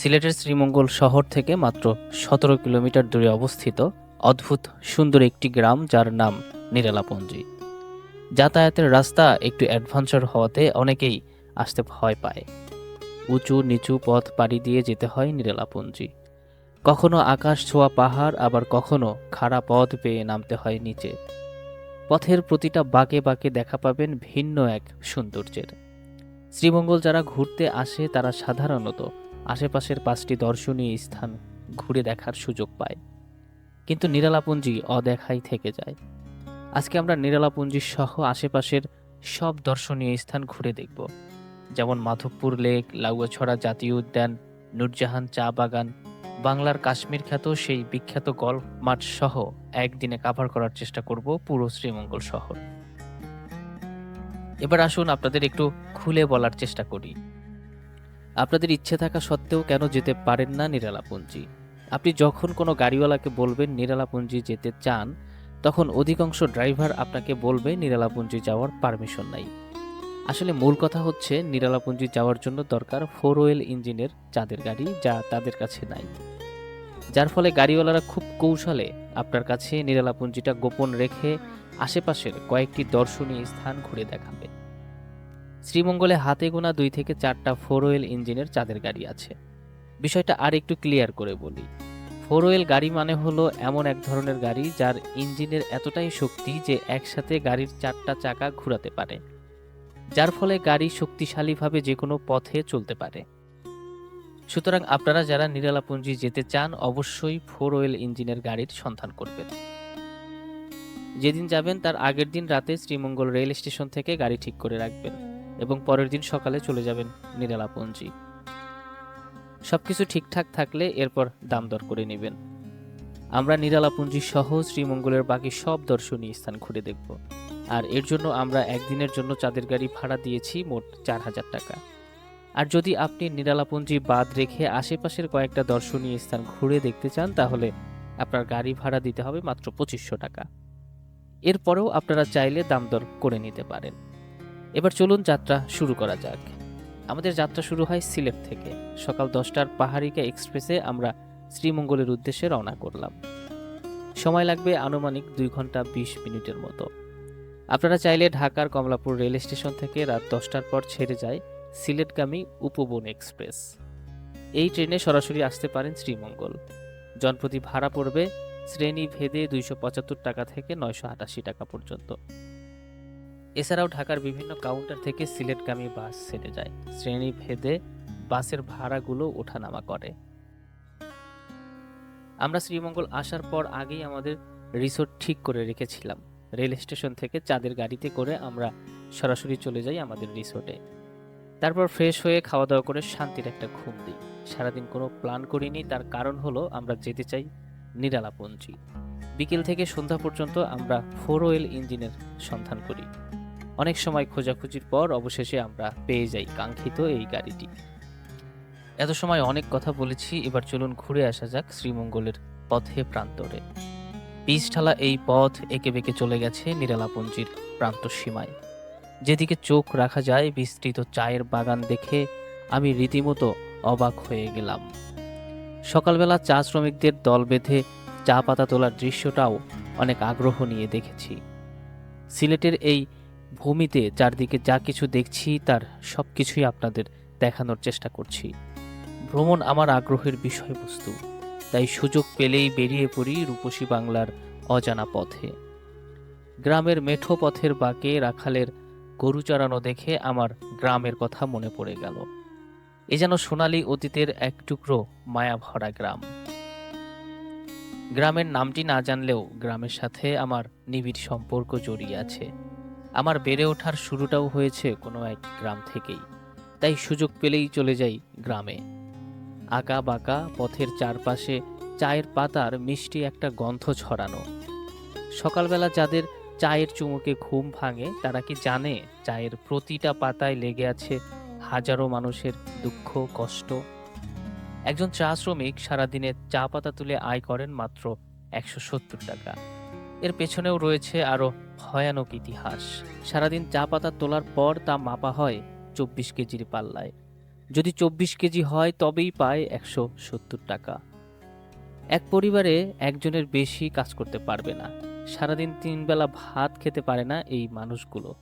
সিলেটের শ্রীমঙ্গল শহর থেকে মাত্র সতেরো কিলোমিটার দূরে অবস্থিত অদ্ভুত সুন্দর একটি গ্রাম যার নাম নিরালাপঞ্জি। যাতায়াতের রাস্তা একটু অ্যাডভেঞ্চার হওয়াতে অনেকেই আসতে ভয় পায়। উঁচু নিচু পথ পাড়ি দিয়ে যেতে হয় নিরালাপঞ্জি। কখনো আকাশ ছোঁয়া পাহাড়, আবার কখনো খাড়া পথ পেয়ে নামতে হয় নিচে। পথের প্রতিটা বাঁকে বাঁকে দেখা পাবেন ভিন্ন এক সৌন্দর্যের। শ্রীমঙ্গল যারা ঘুরতে আসে তারা সাধারণত আশেপাশের পাঁচটি দর্শনীয় স্থান ঘুরে দেখার সুযোগ পায়। কিন্তু নিরালাপুঞ্জি অদেখাই থেকে যায়। আজকে আমরা নিরালাপুঞ্জি সহ আশেপাশের সব দর্শনীয় স্থান ঘুরে দেখব। যেমন মাধবপুর লেক লাউয়াছড়া জাতীয় উদ্যান, নূরজাহান চা বাগান, বাংলার কাশ্মীর খ্যাত সেই বিখ্যাত গল্ফ মাঠ সহ একদিনে কাভার করার চেষ্টা করব পুরো শ্রীমঙ্গল শহর। এবার আসুন আপনাদের একটু খুলে বলার চেষ্টা করি। আপনাদের ইচ্ছে থাকা সত্ত্বেও কেন যেতে পারেন না নিরালাপুঞ্জি? আপনি যখন কোনো গাড়িওয়ালাকে বলবেন নিরালাপুঞ্জি যেতে চান, তখন অধিকাংশ ড্রাইভার আপনাকে বলবে নিরালাপুঞ্জি যাওয়ার পারমিশন নাই। আসলে মূল কথা হচ্ছে নিরালাপুঞ্জি যাওয়ার জন্য দরকার ফোর ওয়েল ইঞ্জিনের চাঁদের গাড়ি যা তাদের কাছে নাই। যার ফলে গাড়িওয়ালারা খুব কৌশলে আপনার কাছে নিরালাপুঞ্জিটা গোপন রেখে আশেপাশের কয়েকটি দর্শনীয় স্থান ঘুরে দেখাবে। শ্রীমঙ্গলে হাতে গোনা দুই থেকে চারটা ফোর ওয়েল ইঞ্জিনের চাঁদের গাড়ি আছে। বিষয়টা আর একটু ক্লিয়ার করে বলি। ফোর ওয়েল গাড়ি মানে হলো এমন এক ধরনের গাড়ি যার ইঞ্জিনের এতটাই শক্তি যে একসাথে গাড়ির চারটা চাকা ঘোরাতে পারে, যার ফলে গাড়ি শক্তিশালীভাবে যে কোনো পথে চলতে পারে। সুতরাং আপনারা যারা নিরালাপুঞ্জি যেতে চান, অবশ্যই ফোর ওয়েল ইঞ্জিনের গাড়ির সন্ধান করবেন। যেদিন যাবেন তার আগের দিন রাতে শ্রীমঙ্গল রেল স্টেশন থেকে গাড়ি ঠিক করে রাখবেন। এবং পরের দিন সকালে চলে যাবেন নিরালাপুঞ্জি। সবকিছু ঠিকঠাক থাকলে এরপর দাম দর করে নেবেন। আমরা নিরালাপুঞ্জি সহ শ্রীমঙ্গলের বাকি সব দর্শনীয় স্থান ঘুরে দেখব। আর এর জন্য আমরা একদিনের জন্য চাঁদের গাড়ি ভাড়া দিয়েছি মোট চার হাজার টাকা। আর যদি আপনি নিরালাপুঞ্জি বাদ রেখে আশেপাশের কয়েকটা দর্শনীয় স্থান ঘুরে দেখতে চান, তাহলে আপনার গাড়ি ভাড়া দিতে হবে মাত্র পঁচিশশো টাকা। এরপরেও আপনারা চাইলে দাম দর করে নিতে পারেন। এবার চলুন যাত্রা শুরু করা যাক। আমাদের যাত্রা শুরু হয় সিলেট থেকে। সকাল দশটার পাহাড়িকা এক্সপ্রেসে আমরা শ্রীমঙ্গলের উদ্দেশ্যে রওনা করলাম। সময় লাগবে আনুমানিক দুই ঘণ্টা বিশ মিনিটের মতো। আপনারা চাইলে ঢাকার কমলাপুর রেল স্টেশন থেকে রাত দশটার পর ছেড়ে যায় সিলেটগামী উপবন এক্সপ্রেস। এই ট্রেনে সরাসরি আসতে পারেন শ্রীমঙ্গল। জনপ্রতি ভাড়া পড়বে শ্রেণি ভেদে দুইশো পঁচাত্তর টাকা থেকে নয়শো আটাশি টাকা পর্যন্ত। এছাড়াও ঢাকার বিভিন্ন কাউন্টার থেকে সিলেটগামী বাস ছেড়ে যায়। শ্রেণি ভেদে বাসের ভাড়াগুলো ওঠানামা করে। আমরা শ্রীমঙ্গল আসার পর আগেই আমাদের রিসোর্ট ঠিক করে রেখেছিলাম। রেল স্টেশন থেকে চাঁদের গাড়িতে করে আমরা সরাসরি চলে যাই আমাদের রিসোর্টে তারপর ফ্রেশ হয়ে খাওয়া দাওয়া করে শান্তির একটা ঘুম দিই। সারাদিন কোনো প্ল্যান করিনি, তার কারণ হলো আমরা যেতে চাই নিরালাপঞ্জি। বিকেল থেকে সন্ধ্যা পর্যন্ত আমরা ফোর ওয়েল ইঞ্জিনের সন্ধান করি। অনেক সময় খোঁজাখুঁজির পর অবশেষে আমরা পেয়ে যাই কাঙ্ক্ষিত এই গাড়িটি। এত সময় অনেক কথা বলেছি, এবার চলুন ঘুরে আসা যাক শ্রীমঙ্গলের পথে প্রান্তরে। পিচঢালা এই পথ এঁকে বেঁকে চলে গেছে নিরালাপঞ্জির প্রান্ত সীমায়। যেদিকে চোখ রাখা যায় বিস্তৃত চায়ের বাগান দেখে আমি রীতিমতো অবাক হয়ে গেলাম। সকালবেলা চা শ্রমিকদের দল বেঁধে চা পাতা তোলার দৃশ্যটাও অনেক আগ্রহ নিয়ে দেখেছি। সিলেটের এই ভূমিতে চারদিকে যা কিছু দেখছি, তার সব কিছুই আপনাদের দেখানোর চেষ্টা করছি। ভ্রমণ আমার আগ্রহের বিষয়বস্তু, তাই সুযোগ পেলেই বেরিয়ে পড়ি রূপসী বাংলার অজানা পথে। গ্রামের মেঠো পথের বাঁকে রাখালের গরু চড়ানো দেখে আমার গ্রামের কথা মনে পড়ে গেল। এ যেন সোনালী অতীতের এক টুকরো মায়া ভরা গ্রাম। গ্রামের নামটি না জানলেও গ্রামের সাথে আমার নিবিড় সম্পর্ক জড়িয়ে আছে। আমার বেড়ে ওঠার শুরুটাও হয়েছে কোনো এক গ্রাম থেকেই। তাই সুযোগ পেলেই চলে যাই গ্রামে। আঁকা বাঁকা পথের চারপাশে চায়ের পাতার মিষ্টি একটা গন্ধ ছড়ানো। সকালবেলা যাদের চায়ের চুমুকে ঘুম ভাঙে, তারা কি জানে চায়ের প্রতিটা পাতায় লেগে আছে হাজারো মানুষের দুঃখ, কষ্ট? একজন চা শ্রমিক সারাদিনে চা পাতা তুলে আয় করেন মাত্র একশো সত্তর টাকা। এর পেছনেও রয়েছে আরও ভয়ানক ইতিহাস। সারাদিন চা পাতা তোলার পর তা মাপা হয় চব্বিশ কেজির পাল্লায়। যদি চব্বিশ কেজি হয়, তবেই পায় একশো সত্তর টাকা। এক পরিবারে একজনের বেশি কাজ করতে পারবে না। সারাদিন তিনবেলা ভাত খেতে পারে না এই মানুষগুলো।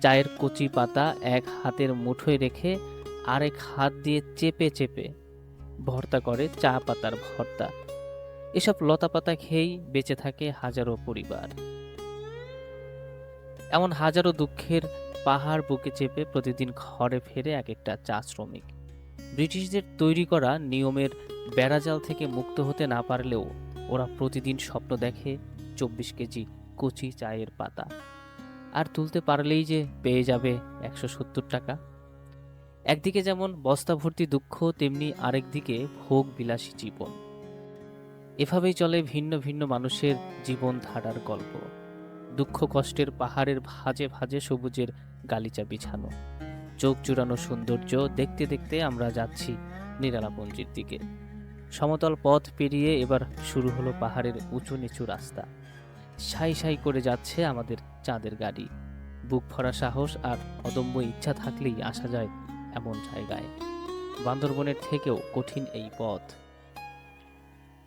চায়ের কচি পাতা এক হাতের মুঠোয় রেখে আরেক হাত দিয়ে চেপে চেপে ভর্তা করে চা পাতার ভর্তা। এসব লতা পাতা খেয়েই বেঁচে থাকে হাজারো পরিবার। এমন হাজারো দুঃখের পাহাড় বুকে চেপে প্রতিদিন ঘরে ফেরে এক একটা চা শ্রমিক। ব্রিটিশদের তৈরি করা নিয়মের বেড়াজাল থেকে মুক্ত হতে না পারলেও ওরা প্রতিদিন স্বপ্ন দেখে চব্বিশ কেজি কচি চায়ের পাতা। আর তুলতে পারলেই যে পেয়ে যাবে একশো সত্তর টাকা। একদিকে যেমন বস্তা ভর্তি দুঃখ, তেমনি আরেকদিকে ভোগ বিলাসী জীবন। এভাবেই চলে ভিন্ন ভিন্ন মানুষের জীবন ধারার গল্প। দুঃখ কষ্টের পাহাড়ের ভাজে ভাজে সবুজের গালিচা বিছানো। চোখ জুড়ানো সৌন্দর্য দেখতে দেখতে আমরা যাচ্ছি নিরালাপঞ্জির দিকে। সমতল পথ পেরিয়ে এবার শুরু হলো পাহাড়ের উঁচু নিচু রাস্তা। সাই সাই করে যাচ্ছে আমাদের চাঁদের গাড়ি। বুক ভরা সাহস আর অদম্য ইচ্ছা থাকলেই আসা যায় এমন জায়গায়। বান্দরবনের থেকেও কঠিন এই পথ।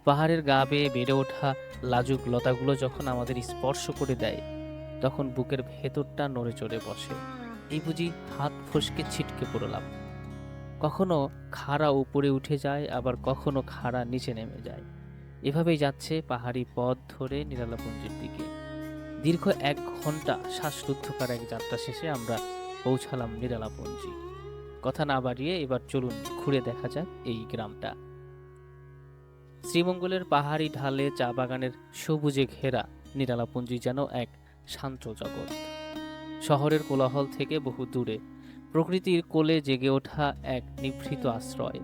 পাহাড়ের গা বেয়ে বেড়ে ওঠা লাজুক লতাগুলো যখন আমাদের স্পর্শ করে দেয়, তখন বুকের ভেতরটা নড়ে চড়ে বসে। এই বুঝি হাত ফসকে ছিটকে পড়লাম। কখনো খাড়া উপরে উঠে যায়, আবার কখনো খাড়া নিচে নেমে যায়। এভাবেই যাচ্ছে পাহাড়ি পথ ধরে নিরালাপুঞ্জির দিকে। দীর্ঘ এক ঘণ্টা শ্বাসরুদ্ধকার এক যাত্রা শেষে আমরা পৌঁছালাম নিরালাপুঞ্জি কথা না বাড়িয়ে এবার চলুন ঘুরে দেখা যাক এই গ্রামটা। শ্রীমঙ্গলের পাহাড়ি ঢালে চা বাগানের সবুজে ঘেরা নিরালাপুঞ্জি যেন এক শান্ত জগৎ। শহরের কোলাহল থেকে বহু দূরে, প্রকৃতির কোলে জেগে ওঠা এক নিভৃত আশ্রয়।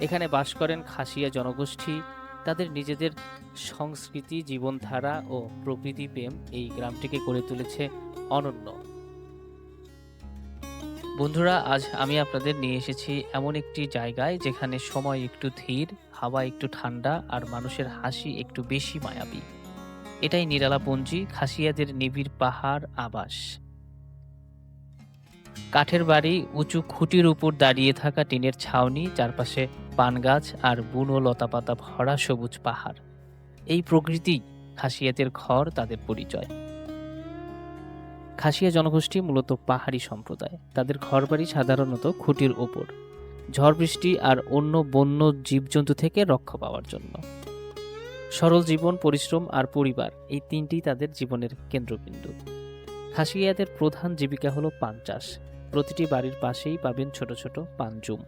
এখানে বাস করেন খাসিয়া জনগোষ্ঠী, তাদের নিজেদের সংস্কৃতি, জীবনধারা ও প্রকৃতি প্রেম এই গ্রামটিকে গড়ে তুলেছে অনন্য। বন্ধুরা, আজ আমি আপনাদের নিয়ে এসেছি এমন একটি জায়গায় যেখানে সময় একটু ধীর হাওয়া একটু ঠান্ডা আর মানুষের হাসি একটু বেশি মায়াবী। এটাই নিরালাপঞ্জি খাসিয়াদের নিবিড় পাহাড় আবাস। কাঠের বাড়ি উঁচু খুঁটির উপর দাঁড়িয়ে থাকা টিনের ছাউনি, চারপাশে পান গাছ আর বুনো লতাপাতা ভরা সবুজ পাহাড়। এই প্রকৃতি খাসিয়াতের ঘর, তাদের পরিচয়। খাসিয়া জনগোষ্ঠী মূলত পাহাড়ি সম্প্রদায়। তাদের ঘরবাড়ি সাধারণত খুঁটির ওপর ঝড় বৃষ্টি আর অন্য বন্য জীবজন্তু থেকে রক্ষা পাওয়ার জন্য। সরল জীবন, পরিশ্রম আর পরিবার এই তিনটি তাদের জীবনের কেন্দ্রবিন্দু। খাসিয়াদের প্রধান জীবিকা হলো পান চাষ। প্রতিটি বাড়ির পাশেই পাবেন ছোট ছোট পানজুম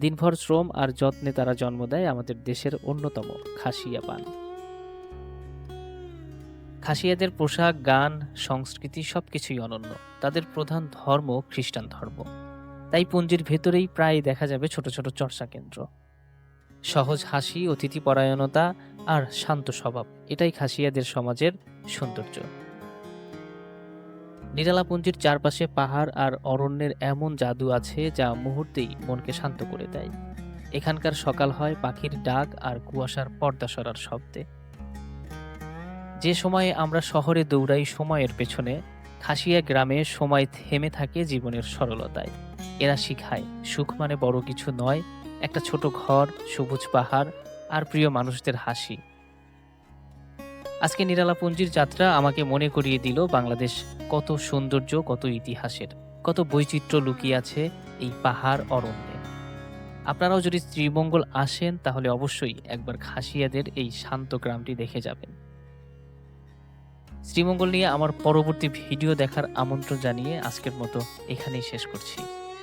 দিনভর শ্রম আর যত্নে তারা জন্ম দেয় আমাদের দেশের অন্যতম খাসিয়া পান। খাসিয়াদের পোশাক, গান, সংস্কৃতি সবকিছুই অনন্য। তাদের প্রধান ধর্ম খ্রিস্টান ধর্ম। তাই পুঞ্জির ভেতরেই প্রায় দেখা যাবে ছোট ছোট চর্চা কেন্দ্র। সহজ হাসি অতিথি পরায়ণতা আর শান্ত স্বভাব, এটাই খাসিয়াদের সমাজের সৌন্দর্য। নিরালাপুঞ্জির চারপাশে পাহাড় আর অরণ্যের এমন জাদু আছে যা মুহূর্তেই মনকে শান্ত করে দেয়। এখানকার সকাল হয় পাখির ডাক আর কুয়াশার পর্দা সরার শব্দে। যে সময়ে আমরা শহরে দৌড়াই সময়ের পেছনে, খাসিয়া গ্রামে সময় থেমে থাকে জীবনের সরলতায়। এরা শিখায়। সুখ মানে বড় কিছু নয়, একটা ছোট ঘর, সবুজ পাহাড় আর প্রিয় মানুষদের হাসি। আজকে নিরালাপুঞ্জির যাত্রা আমাকে মনে করিয়ে দিল বাংলাদেশ কত সৌন্দর্য, কত ইতিহাসের, কত বৈচিত্র্য লুকিয়ে আছে এই পাহাড় অরণ্যে। আপনারাও যদি শ্রীমঙ্গল আসেন, তাহলে অবশ্যই একবার খাসিয়াদের এই শান্ত গ্রামটি দেখে যাবেন। শ্রীমঙ্গল নিয়ে আমার পরবর্তী ভিডিও দেখার আমন্ত্রণ জানিয়ে আজকের মতো এখানেই শেষ করছি।